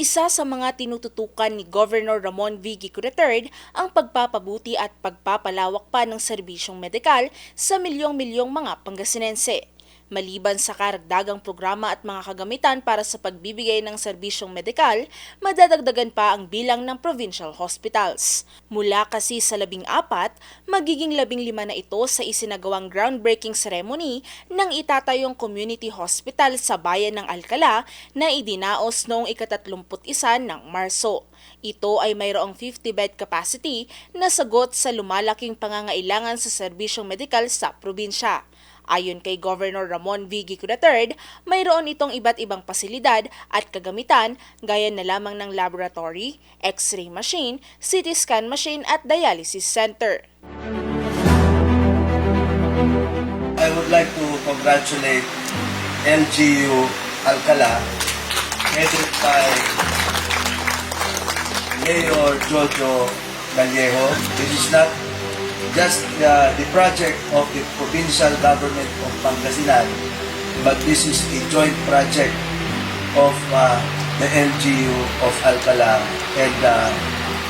Isa sa mga tinututukan ni Governor Ramon V. Gico ang pagpapabuti at pagpapalawak pa ng serbisyong medikal sa milyong-milyong mga Pangasinense. Maliban sa karagdagang programa at mga kagamitan para sa pagbibigay ng serbisyong medikal, madadagdagan pa ang bilang ng provincial hospitals. Mula kasi sa labing apat, magiging labing lima na ito sa isinagawang groundbreaking ceremony ng itatayong community hospital sa bayan ng Alcala na idinaos noong ikatatlumput isa ng Marso. Ito ay mayroong 50-bed capacity na sagot sa lumalaking pangangailangan sa serbisyong medikal sa probinsya. Ayon kay Governor Ramon V. Gico III, mayroon itong iba't ibang pasilidad at kagamitan gaya na lamang ng laboratory, x-ray machine, CT scan machine at dialysis center. I would like to congratulate LGU Alcala, headed by Mayor Jojo Vallejo. This is not just uh, the project of the provincial government of Pangasinan, but this is a joint project of uh, the LGU of Alcala and uh,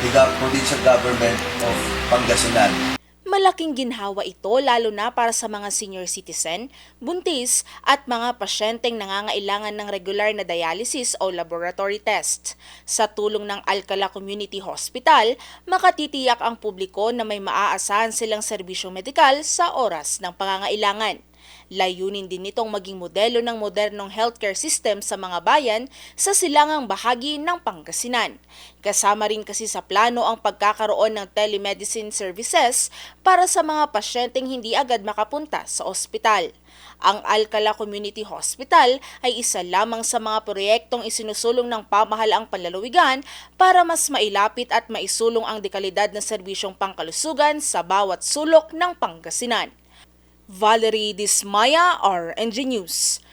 the provincial government of Pangasinan. Malaking ginhawa ito lalo na para sa mga senior citizen, buntis at mga pasyenteng nangangailangan ng regular na dialysis o laboratory test. Sa tulong ng Alcala Community Hospital, makatitiyak ang publiko na may maaasahan silang serbisyong medikal sa oras ng pangangailangan. Layunin din nitong maging modelo ng modernong healthcare system sa mga bayan sa silangang bahagi ng Pangasinan. Kasama rin kasi sa plano ang pagkakaroon ng telemedicine services para sa mga pasyenteng hindi agad makapunta sa ospital. Ang Alcala Community Hospital ay isa lamang sa mga proyektong isinusulong ng pamahalaang panlalawigan para mas mailapit at maisulong ang dekalidad na serbisyong pangkalusugan sa bawat sulok ng Pangasinan. Valerie Dismaya, RNG News.